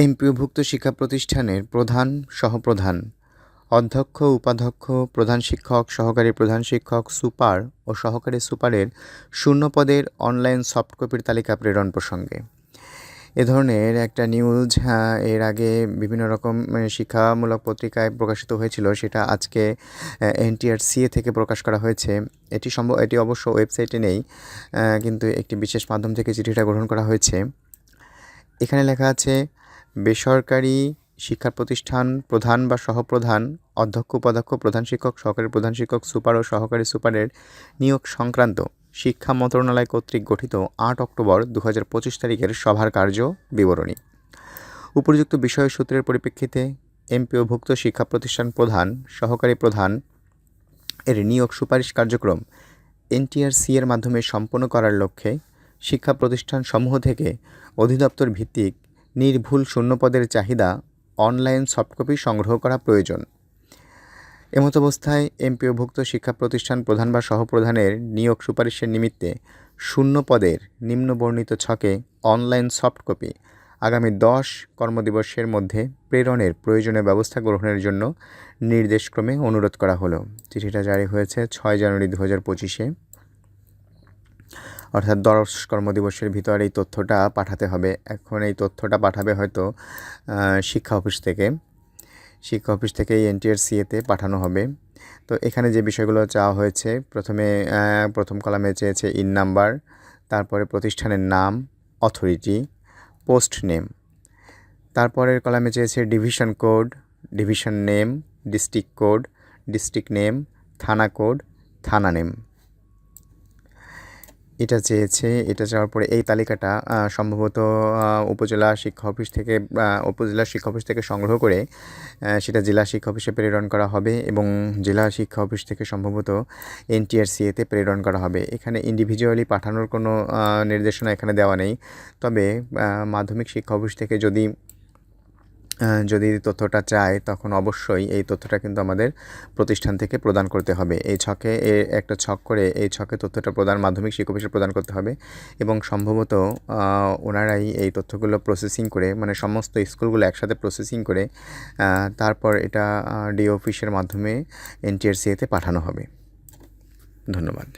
এমপিওভুক্ত শিক্ষা প্রতিষ্ঠানের প্রধান সহপ্রধান অধ্যক্ষ উপাধ্যক্ষ প্রধান শিক্ষক সহকারী প্রধান শিক্ষক সুপার ও সহকারী সুপারের শূন্য পদের অনলাইন সফট কপির তালিকা প্রেরণ প্রসঙ্গে। এ ধরনের একটা নিউজ হ্যাঁ, এর আগে বিভিন্ন রকম শিক্ষামূলক পত্রিকায় প্রকাশিত হয়েছিল সেটা আজকে এনটিআরসিএ থেকে প্রকাশ করা হয়েছে। এটি সম্ভব এটি অবশ্য ওয়েবসাইটে নেই কিন্তু একটি বিশেষ মাধ্যম থেকে চিঠিটা গ্রহণ করা হয়েছে। এখানে লেখা আছে বেসরকারি শিক্ষা প্রতিষ্ঠান প্রধান বা সহপ্রধান, অধ্যক্ষ, উপাধ্যক্ষ, প্রধান শিক্ষক, সহকারী প্রধান শিক্ষক, সুপার ও সহকারী সুপারের নিয়োগ সংক্রান্ত শিক্ষা মন্ত্রণালয় কর্তৃক গঠিত আট অক্টোবর দু হাজার পঁচিশ তারিখের সভার কার্য বিবরণী। উপযুক্ত বিষয় সূত্রের পরিপ্রেক্ষিতে এমপিওভুক্ত শিক্ষা প্রতিষ্ঠান প্রধান, সহকারী প্রধান এর নিয়োগ সুপারিশ কার্যক্রম এনটিআরসি এর মাধ্যমে সম্পন্ন করার লক্ষ্যে শিক্ষা প্রতিষ্ঠান সমূহ থেকে অধিদপ্তর ভিত্তিক নির্ভুল শূন্যপদের চাহিদা অনলাইন সফটকপি সংগ্রহ করা প্রয়োজন। এমতাবস্থায় এমপিওভুক্ত শিক্ষা প্রতিষ্ঠান প্রধান বা সহপ্রধানের নিয়োগ সুপারিশের নিমিত্তে শূন্য পদের নিম্নবর্ণিত ছকে অনলাইন সফট কপি আগামী দশ কর্মদিবসের মধ্যে প্রেরণের প্রয়োজনীয় ব্যবস্থা গ্রহণের জন্য নির্দেশক্রমে অনুরোধ করা হলো। চিঠিটা জারি হয়েছে ছয় জানুয়ারি দু হাজার পঁচিশে। অর্থাৎ দশ কর্মদিবসের ভিতর এই তথ্যটা পাঠাতে হবে। এখন এই তথ্যটা পাঠাবে হয়তো শিক্ষা অফিস থেকে। শিক্ষা অফিস থেকে এই এনটিআরসিএতে পাঠানো হবে। তো এখানে যে বিষয়গুলো চাওয়া হয়েছে, প্রথমে প্রথম কলামে চেয়েছে ইন নাম্বার, তারপরে প্রতিষ্ঠানের নাম, অথরিটি, পোস্ট নেম। তারপরের কলামে চেয়েছে division code, division name, district code, district name, thana code, thana name. এটা চেয়েছে, এটা চাওয়ার পরে এই তালিকাটা সম্ভবত উপজেলা শিক্ষা অফিস থেকে উপজেলা শিক্ষা অফিস থেকে সংগ্রহ করে সেটা জেলা শিক্ষা অফিসে প্রেরণ করা হবে এবং জেলা শিক্ষা অফিস থেকে সম্ভবত এনটিআরসিএতে প্রেরণ করা হবে। এখানে ইন্ডিভিজুয়ালি পাঠানোর কোনো নির্দেশনা এখানে দেওয়া নেই। তবে মাধ্যমিক শিক্ষা অফিস থেকে যদি যদি তথ্যটা চায়, তখন অবশ্যই এই তথ্যটা কিন্তু আমাদের প্রতিষ্ঠান থেকে প্রদান করতে হবে। এই ছকে একটা ছক করে এই ছকে তথ্যটা প্রদান, মাধ্যমিক শিক্ষক অফিসে প্রদান করতে হবে এবং সম্ভবত ওনারাই এই তথ্যগুলো প্রসেসিং করে মানে সমস্ত স্কুলগুলো একসাথে প্রসেসিং করে তারপর এটা ডি অফিসের মাধ্যমে এনটিআরসিএতে পাঠানো হবে। ধন্যবাদ।